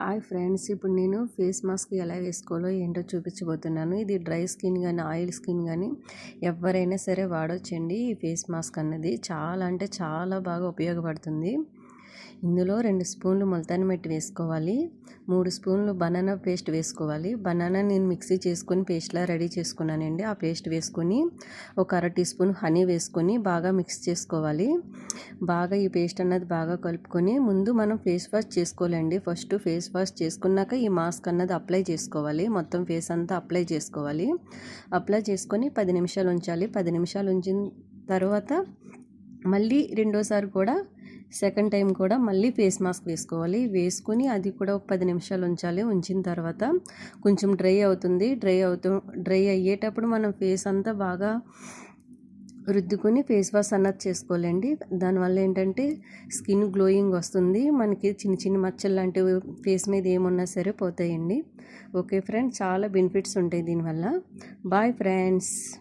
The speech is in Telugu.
హాయ్ ఫ్రెండ్స్ ఇప్పుడు నేను ఫేస్ మాస్క్ ఎలా వేసుకోవాలో ఏంటో చూపించబోతున్నాను. ఇది డ్రై స్కిన్ కానీ ఆయిల్ స్కిన్ కానీ ఎవరైనా సరే వాడొచ్చండి ఈ ఫేస్ మాస్క్ అన్నది. చాలా అంటే చాలా బాగా ఉపయోగపడుతుంది. ఇందులో రెండు స్పూన్లు ముల్తాని మెట్టి వేసుకోవాలి. మూడు స్పూన్లు బనానా పేస్ట్ వేసుకోవాలి. బనానా నేను మిక్సీ చేసుకొని పేస్ట్లా రెడీ చేసుకున్నానండి. ఆ పేస్ట్ వేసుకొని ఒక అర టీ స్పూన్ హనీ వేసుకొని బాగా మిక్స్ చేసుకోవాలి. బాగా ఈ పేస్ట్ అన్నది బాగా కలుపుకొని ముందు మనం ఫేస్ వాష్ చేసుకోవాలండి. ఫస్ట్ ఫేస్ వాష్ చేసుకున్నాక ఈ మాస్క్ అన్నది అప్లై చేసుకోవాలి. మొత్తం ఫేస్ అంతా అప్లై చేసుకోవాలి. అప్లై చేసుకొని పది నిమిషాలు ఉంచాలి. పది నిమిషాలు ఉంచిన తర్వాత మళ్ళీ రెండోసారి కూడా సెకండ్ టైం కూడా మళ్ళీ ఫేస్ మాస్క్ వేసుకోవాలి. వేసుకొని అది కూడా ఒక పది నిమిషాలు ఉంచాలి. ఉంచిన తర్వాత కొంచెం డ్రై అవుతుంది. డ్రై అవుతూ డ్రై అయ్యేటప్పుడు మనం ఫేస్ అంతా బాగా రుద్దుకొని ఫేస్ వాష్ అన్నది చేసుకోవాలండి. దానివల్ల ఏంటంటే స్కిన్ గ్లోయింగ్ వస్తుంది. మనకి చిన్న చిన్న మచ్చలు లాంటివి ఫేస్ మీద ఏమున్నా సరే పోతాయండి. ఓకే ఫ్రెండ్స్ చాలా బెనిఫిట్స్ ఉంటాయి దీనివల్ల. Bye friends.